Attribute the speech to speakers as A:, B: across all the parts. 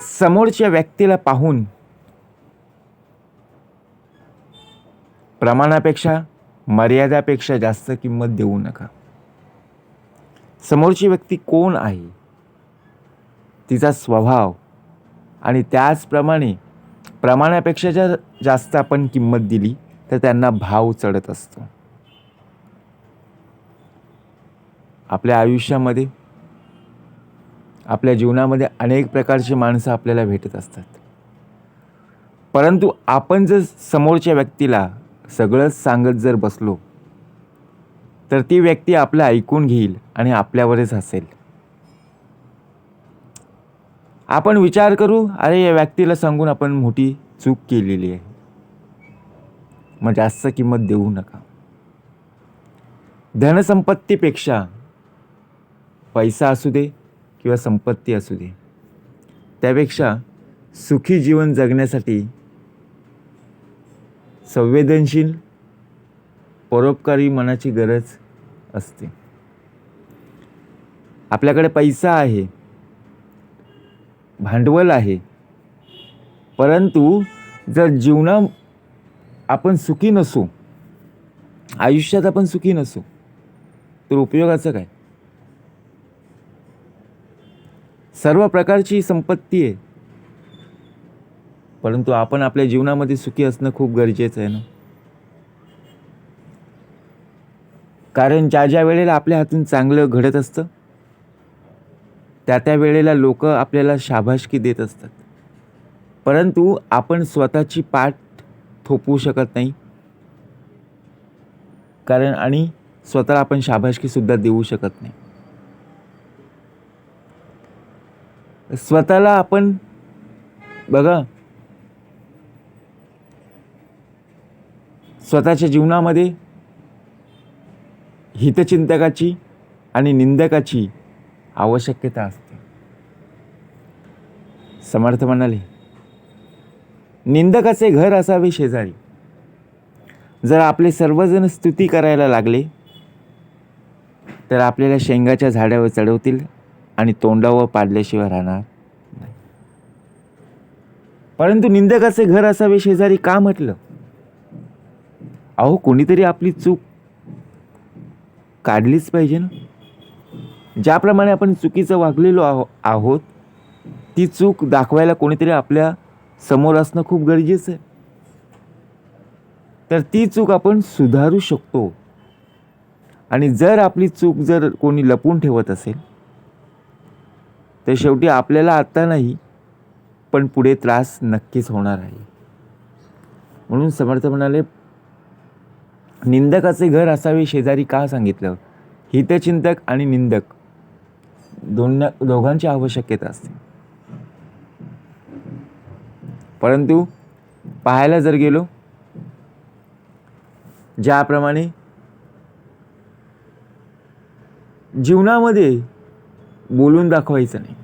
A: समोरच्या व्यक्तीला पाहून प्रमाणापेक्षा मर्यादापेक्षा जास्त किंमत देऊ नका. समोरची व्यक्ती कोण आहे? तिचा स्वभाव आणि त्याचप्रमाणे प्रमाणापेक्षा जर जास्त आपण किंमत दिली तर त्यांना भाव चढत असतो. आपल्या आयुष्यामध्ये आपल्या जीवनामध्ये अनेक प्रकारची माणसं आपल्याला भेटत असतात. परंतु आपण जर समोरच्या व्यक्तीला सगळंच सांगत जर बसलो तर ती व्यक्ती आपलं ऐकून घेईल आणि आपल्यावरच हसेल. आपण विचार करू अरे या व्यक्तीला सांगून आपण मोठी चूक केलेली आहे. मग जास्त किंमत देऊ नका. धनसंपत्तीपेक्षा पैसा असू दे किंवा संपत्ती असू दे. त्यापेक्षा सुखी जीवन जगण्यासाठी संवेदनशील परोपकारी मनाची गरज असते. आपल्याकडे पैसा आहे भांडवल आहे परंतु जर जीवना आपण सुखी नसू आयुष्यात आपण सुखी नसू तर उपयोगाचं काय? सर्व प्रकारची संपत्ती आहे. परंतु आपण आपल्या जीवनामध्ये सुखी असणं खूप गरजेचं आहे ना? कारण ज्या ज्या वेळेला आपल्या हातून चांगलं घडत असतं त्या त्या वेळेला लोक आपल्याला शाबाशकी देत असतात. परंतु आपण स्वतःची पाठ थोपवू शकत नाही. कारण आणि स्वतःला आपण शाबाशकीसुद्धा देऊ शकत नाही. स्वतःला आपण बघा. स्वतःच्या जीवनामध्ये हितचिंतकाची आणि निंदकाची आवश्यकता असते. समर्थ म्हणाले निंदकाचे घर असावे शेजारी. जर आपले सर्वजण स्तुती करायला लागले तर आपल्याला शेंगाच्या झाडावर चढवतील. आणि तोंडावर पाडल्याशिवाय राहणार नाही. परंतु निंदकाचे घर असावे शेजारी का म्हटलं? अहो कोणीतरी आपली चूक काढलीच पाहिजे ना. ज्याप्रमाणे आपण चुकीचं वागलेलो आहो आहोत ती चूक दाखवायला कोणीतरी आपल्यासमोर असणं खूप गरजेचं आहे. तर ती चूक आपण सुधारू शकतो. आणि जर आपली चूक जर कोणी लपून ठेवत असेल तर शेवटी आपल्याला आत्ता नाही पण पुढे त्रास नक्कीच होणार आहे. म्हणून समर्थ म्हणाले निंदकाचे घर असावे शेजारी का सांगितलं? हितचिंतक आणि निंदक दोन दोघांची आवश्यकता असते. परंतु पाहायला जर गेलो ज्याप्रमाणे जीवनामध्ये बोलून दाखवायचं नाही.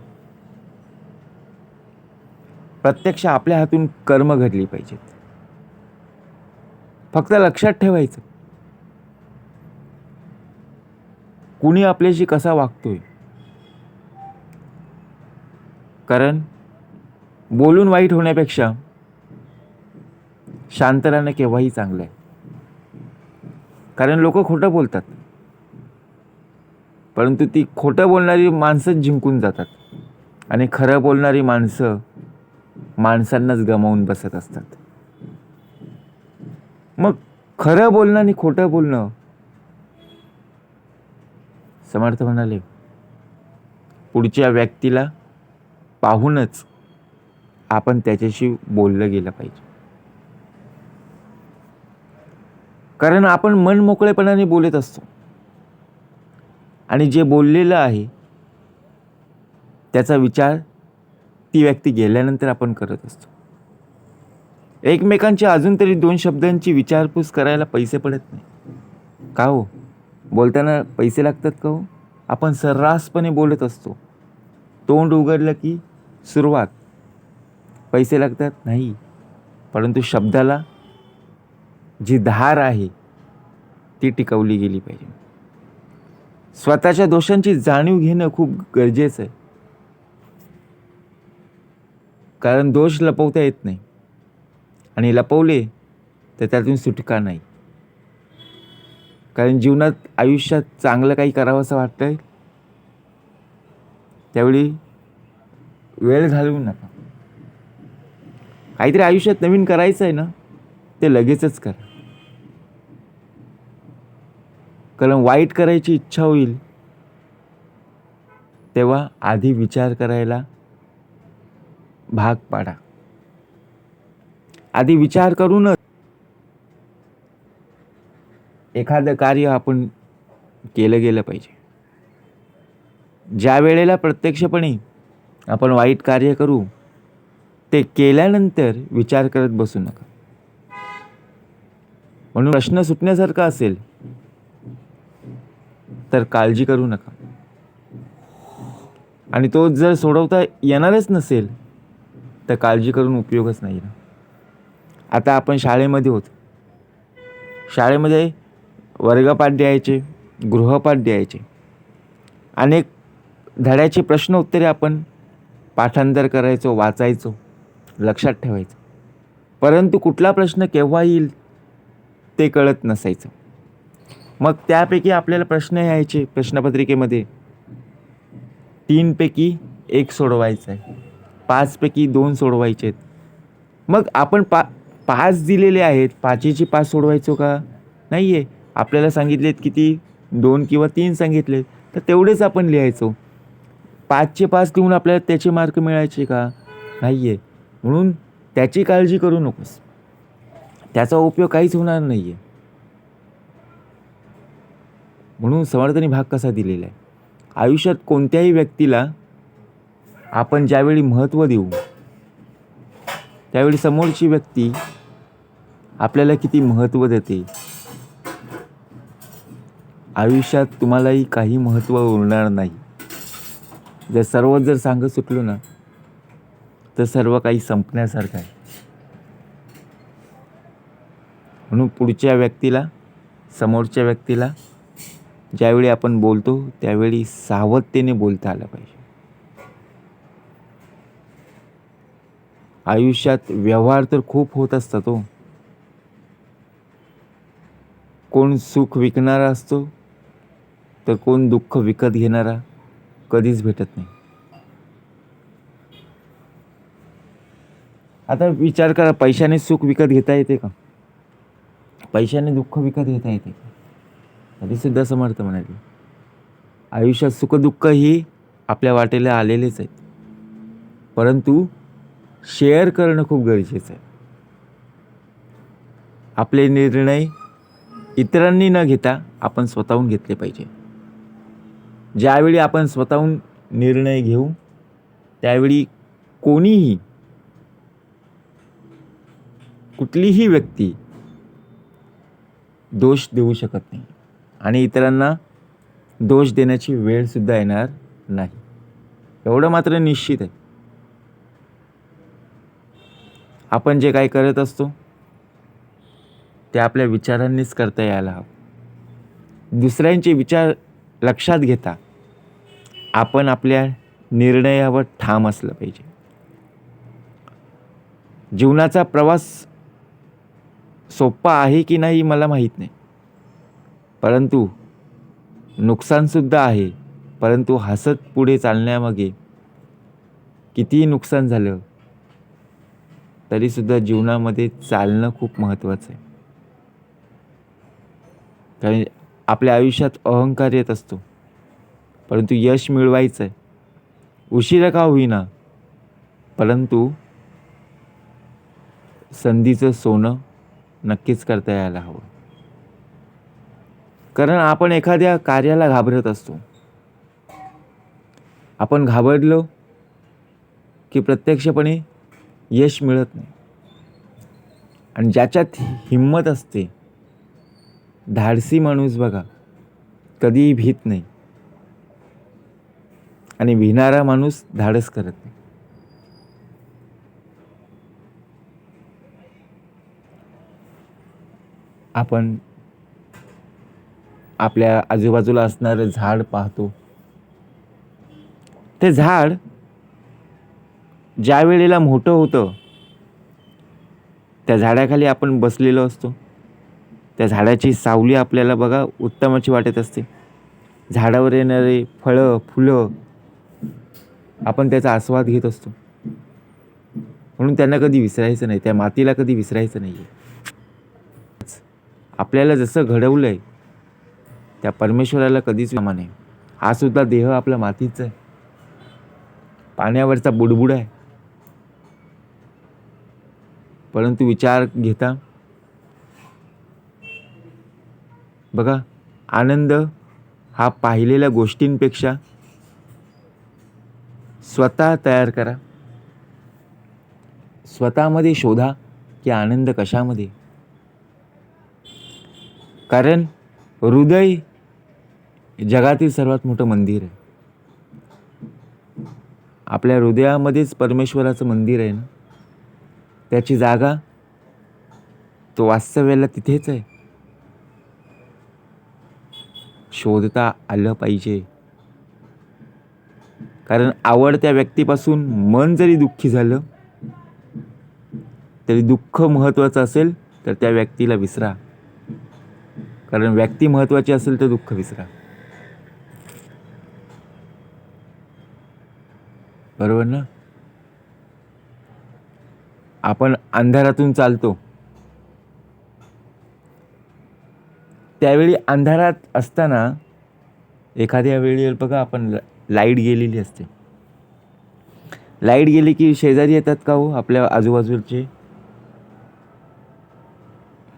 A: प्रत्यक्ष आपल्या हातून कर्म घडली पाहिजेत. फक्त लक्षात ठेवायचं. कुणी आपल्याशी कसा वागतोय? कारण बोलून वाईट होण्यापेक्षा शांत राहणं केव्हाही चांगलं आहे. कारण लोक खोटं बोलतात. परंतु ती खोटं बोलणारी माणसंच जिंकून जातात. आणि खरं बोलणारी माणसं माणसांनाच गमावून बसत असतात. मग खरं बोलणं आणि खोटं बोलणं समर्थ म्हणाले पुढच्या व्यक्तीला पाहूनच आपण त्याच्याशी बोललं गेलं पाहिजे. कारण आपण मन मोकळेपणाने बोलत असतो. आणि जे बोललेलं आहे त्याचा विचार ती व्यक्ती गेल्यानंतर आपण करत असतो. एकमेकांच्या अजून तरी दोन शब्दांची विचारपूस करायला पैसे पडत नाही. का हो? बोलताना पैसे लागतात का हो? आपण सर्रासपणे बोलत असतो. तोंड उघडलं की सुरुवात. पैसे लागतात? नाही. परंतु शब्दाला जी धार आहे ती टिकवली गेली पाहिजे. स्वतःच्या दोषांची जाणीव घेणं खूप गरजेचं आहे. कारण दोष लपवता येत नाही. आणि लपवले तर त्यातून सुटका नाही. कारण जीवनात आयुष्यात चांगलं काही करावं असं वाटतंय त्यावेळी वेळ घालवू नका. काहीतरी आयुष्यात नवीन करायचं आहे ना ते लगेचच करा. कारण वाईट करायची इच्छा होईल. तेव्हा आधी विचार करायला भाग पाडा. आधी विचार करूनच एखादं कार्य आपण केलं गेलं पाहिजे. ज्या वेळेला प्रत्यक्षपणे आपण वाईट कार्य करू ते केल्यानंतर विचार करत बसू नका. म्हणून प्रश्न सुटण्यासारखा असेल तर काळजी करू नका. आणि तो जर सोडवता येणारच नसेल तर काळजी करून उपयोगच नाही ना. आता आपण शाळेमध्ये होतो. शाळेमध्ये वर्गपाठ द्यायचे गृहपाठ द्यायचे अनेक धड्याचे प्रश्न उत्तरे आपण पाठांतर करायचो वाचायचो लक्षात ठेवायचं. परंतु कुठला प्रश्न केव्हा येईल ते कळत नसायचं. मग त्यापैकी आपल्याला प्रश्न यायचे प्रश्नपत्रिकेमध्ये. तीनपैकी एक सोडवायचा आहे पाचपैकी दोन सोडवायचे आहेत मग आपण पा पाच दिलेले आहेत. पाचीची पाच सोडवायचो का? नाही आहे आपल्याला सांगितलेत किती? दोन किंवा तीन सांगितले तर तेवढेच आपण लिहायचो. पाचचे पाच लिहून आपल्याला त्याचे मार्क मिळायचे का? नाही आहे म्हणून त्याची काळजी करू नकोस. त्याचा उपयोग काहीच होणार नाही आहे म्हणून समर्थनी भाग कसा दिलेला आहे? आयुष्यात कोणत्याही व्यक्तीला आपण ज्यावेळी महत्त्व देऊ त्यावेळी समोरची व्यक्ती आपल्याला किती महत्त्व देते? आयुष्यात तुम्हालाही काही महत्त्व उरणार नाही. जर सर्व जर सांगत सुटलो ना तर सर्व काही संपण्यासारखं आहे. म्हणून पुढच्या व्यक्तीला समोरच्या व्यक्तीला ज्यावेळी आपण बोलतो त्यावेळी सावधतेने बोलता आलं पाहिजे. आयुष्यात व्यवहार तर खूप होत असतात हो. कोण सुख विकणारा असतो तर कोण दुःख विकत घेणारा कधीच भेटत नाही. आता विचार करा पैशाने सुख विकत घेता येते का? पैशाने दुःख विकत घेता येते का? आणि सुद्धा समर्थ म्हणाले आयुष्यात सुखदुःख ही आपल्या वाटेला आलेलेच आहेत. परंतु शेअर करणं खूप गरजेचं आहे. आपले निर्णय इतरांनी न घेता आपण स्वतःहून घेतले पाहिजे. ज्यावेळी आपण स्वतःहून निर्णय घेऊ त्यावेळी कोणीही कुठलीही व्यक्ती दोष देऊ शकत नाही. आणि इतरांना दोष देण्याची वेळसुद्धा येणार नाही. एवढं मात्र निश्चित आहे. आपण जे काही करत असतो ते आपल्या विचारांनीच करता यायला हवं. दुसऱ्यांचे विचार लक्षात घेता आपण आपल्या निर्णयावर ठाम असलं पाहिजे. जीवनाचा प्रवास सोपा आहे की नाही मला माहीत नाही. परंतु नुकसानसुद्धा आहे. परंतु हसत पुढे चालण्यामागे कितीही नुकसान झालं तरीसुद्धा जीवनामध्ये चालणं खूप महत्त्वाचं आहे. कारण आपल्या आयुष्यात अहंकार येत असतो. परंतु यश मिळवायचं आहे उशिरा का होईना परंतु संधीचं सोनं नक्कीच करता यायला हवं. कारण आपण एखाद्या कार्याला घाबरत असतो. आपण घाबरलो की प्रत्यक्षपणे यश मिळत नाही. आणि ज्याच्यात हिंमत असते धाडसी माणूस बघा कधीही भीत नाही. आणि भिणारा माणूस धाडस करत नाही. आपण आपल्या आजूबाजूला असणारं झाड पाहतो. ते झाड ज्या वेळेला मोठं होतं त्या झाडाखाली आपण बसलेलो असतो. त्या झाडाची सावली आपल्याला बघा उत्तमाची वाटत असते. झाडावर येणारे फळं फुलं आपण त्याचा आस्वाद घेत असतो. म्हणून त्यांना कधी विसरायचं नाही त्या मातीला कधी विसरायचं नाही आहे आपल्याला जसं घडवलं आहे त्या परमेश्वराला कधीच विमा नाही. हा सुद्धा देह आपला मातीचा आहे. पाण्यावरचा बुडबुड आहे. परंतु विचार घेता. बघा आनंद हा पाहिलेल्या गोष्टींपेक्षा स्वतः तयार करा. स्वतःमध्ये शोधा की आनंद कशामध्ये. कारण हृदय जगातील सर्वात मोठं मंदिर आहे. आपल्या हृदयामध्येच परमेश्वराचं मंदिर आहे ना? त्याची जागा तो वास्तव्याला तिथेच आहे. शोधता आलं पाहिजे. कारण आवडत्या व्यक्तीपासून मन जरी दुःखी झालं तरी दुःख महत्त्वाचं असेल तर त्या व्यक्तीला विसरा. कारण व्यक्ती महत्त्वाची असेल तर दुःख विसरा. बरोबर ना? आपण अंधारातून चालतो. त्यावेळी अंधारात असताना एखाद्या वेळी बघा आपण लाइट गेलेली असते. लाइट गेली की शेजारी येतात का हो आपल्या आजूबाजूचे?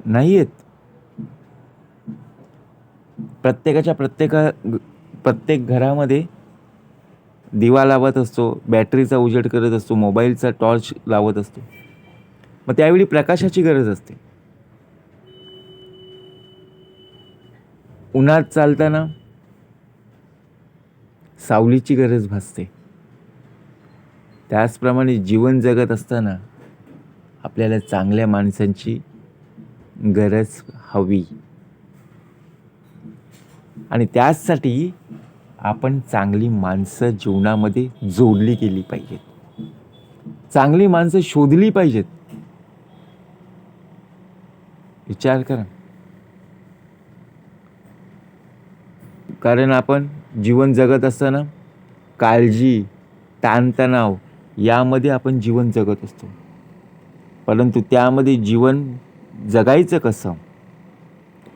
A: नाही येत प्रत्येकाच्या प्रत्येका प्रत्येक घरामध्ये दिवा लावत असतो बॅटरीचा उजेड करत असतो मोबाईलचा टॉर्च लावत असतो. मग त्यावेळी प्रकाशाची गरज असते. उन्हात चालताना सावलीची गरज भासते. त्याचप्रमाणे जीवन जगत असताना आपल्याला चांगल्या माणसांची गरज हवी. आणि त्याचसाठी आपण चांगली माणसं जीवनामध्ये जोडली गेली पाहिजेत. चांगली माणसं शोधली पाहिजेत. विचार करा. कारण आपण जीवन जगत असताना काळजी ताणतणाव यामध्ये आपण जीवन जगत असतो. परंतु त्यामध्ये जीवन जगायचं कसं?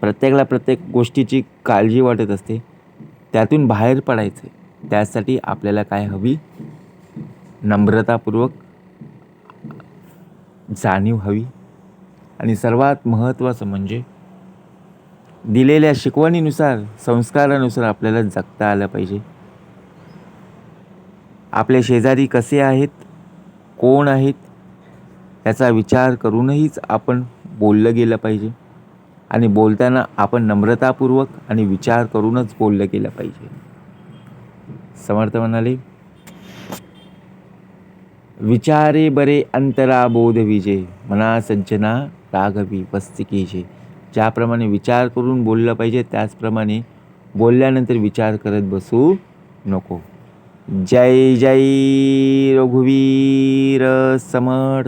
A: प्रत्येकाला प्रत्येक गोष्टीची काळजी वाटत असते. त्यातून बाहेर पडायचं. आहे त्यासाठी आपल्याला काय हवी? नम्रतापूर्वक जाणीव हवी. आणि सर्वात महत्त्वाचं म्हणजे दिलेल्या शिकवणीनुसार संस्कारानुसार आपल्याला जगता आलं पाहिजे. आपले शेजारी कसे आहेत? कोण आहेत? याचा विचार करूनहीच आपण बोललं गेलं पाहिजे. आणि बोलताना आपण नम्रतापूर्वक आणि विचार करूनच बोललं गेलं पाहिजे. समर्थ म्हणाले विचारे बरे अंतरा बोध विजे मना सज्जना राघवी वस्तिकीजे ज्याप्रमाणे विचार करून बोललं पाहिजे त्याचप्रमाणे बोलल्यानंतर विचार करत बसू नको. जय जय रघुवीर समर्थ.